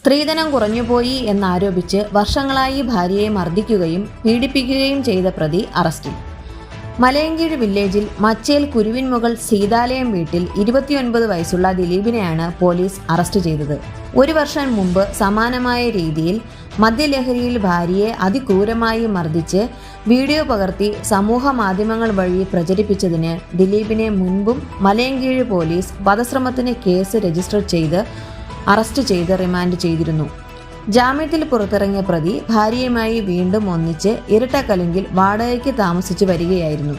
സ്ത്രീധനം കുറഞ്ഞുപോയി എന്നാരോപിച്ച് വർഷങ്ങളായി ഭാര്യയെ മർദ്ദിക്കുകയും പീഡിപ്പിക്കുകയും ചെയ്ത പ്രതി അറസ്റ്റിൽ. മലയങ്കീഴ് വില്ലേജിൽ മച്ചേൽ കുരുവിൻമുകൾ സീതാലയം വീട്ടിൽ ഇരുപത്തിയൊൻപത് വയസ്സുള്ള ദിലീപിനെയാണ് പോലീസ് അറസ്റ്റ് ചെയ്തത്. ഒരു വർഷം മുമ്പ് സമാനമായ രീതിയിൽ മദ്യലഹരിയിൽ ഭാര്യയെ അതിക്രൂരമായി മർദ്ദിച്ച് വീഡിയോ പകർത്തി സമൂഹ മാധ്യമങ്ങൾ വഴി പ്രചരിപ്പിച്ചതിന് ദിലീപിനെ മുൻപും മലയങ്കീഴ് പോലീസ് വധശ്രമത്തിന് കേസ് രജിസ്റ്റർ ചെയ്ത് അറസ്റ്റ് ചെയ്ത് റിമാൻഡ് ചെയ്തിരുന്നു. ജാമ്യത്തിൽ പുറത്തിറങ്ങിയ പ്രതി ഭാര്യയുമായി വീണ്ടും ഒന്നിച്ച് ഇരട്ടക്കലുങ്കിൽ വാടകയ്ക്ക് താമസിച്ചു വരികയായിരുന്നു.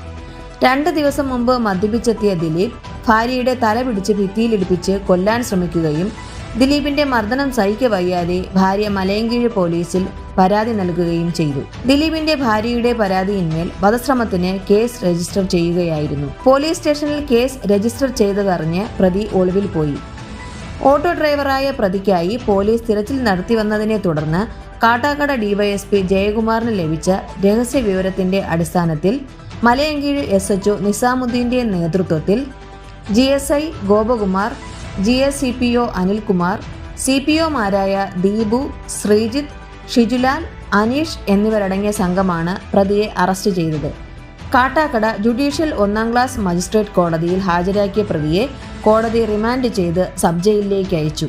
രണ്ട് ദിവസം മുമ്പ് മദ്യപിച്ചെത്തിയ ദിലീപ് ഭാര്യയുടെ തല പിടിച്ച് ഭിത്തിയിലിടിപ്പിച്ച് കൊല്ലാൻ ശ്രമിക്കുകയും ദിലീപിന്റെ മർദ്ദനം സഹിക്ക വയ്യാതെ ഭാര്യ മലയങ്കീഴ് പോലീസിൽ പരാതി നൽകുകയും ചെയ്തു. ദിലീപിന്റെ ഭാര്യയുടെ പരാതിയിന്മേൽ വധശ്രമത്തിന് കേസ് രജിസ്റ്റർ ചെയ്യുകയായിരുന്നു. പോലീസ് സ്റ്റേഷനിൽ കേസ് രജിസ്റ്റർ ചെയ്തതറിഞ്ഞ് പ്രതി ഒളിവിൽ പോയി. ഓട്ടോ ഡ്രൈവറായ പ്രതിക്കായി പോലീസ് തിരച്ചിൽ നടത്തിവന്നതിനെ തുടർന്ന് കാട്ടാക്കട ഡിവൈഎസ്പി ജയകുമാറിന് ലഭിച്ച രഹസ്യ വിവരത്തിന്റെ അടിസ്ഥാനത്തിൽ മലയങ്കീഴ് എസ് എച്ച് ഒ നിസാമുദ്ദീന്റെ നേതൃത്വത്തിൽ G S I Gopakumar G S C P O Anilkumar C P ഒമാരായ Deepu Sreejith Shijulal Aneesh എന്നിവരടങ്ങിയ സംഘമാണ് പ്രതിയെ അറസ്റ്റ് ചെയ്തത്. കാട്ടാക്കട ജുഡീഷ്യൽ ഒന്നാം ക്ലാസ് മജിസ്ട്രേറ്റ് കോടതിയിൽ ഹാജരാക്കിയ പ്രതിയെ കോടതി റിമാൻഡ് ചെയ്ത് സബ് ജയിലിലേക്ക് അയച്ചു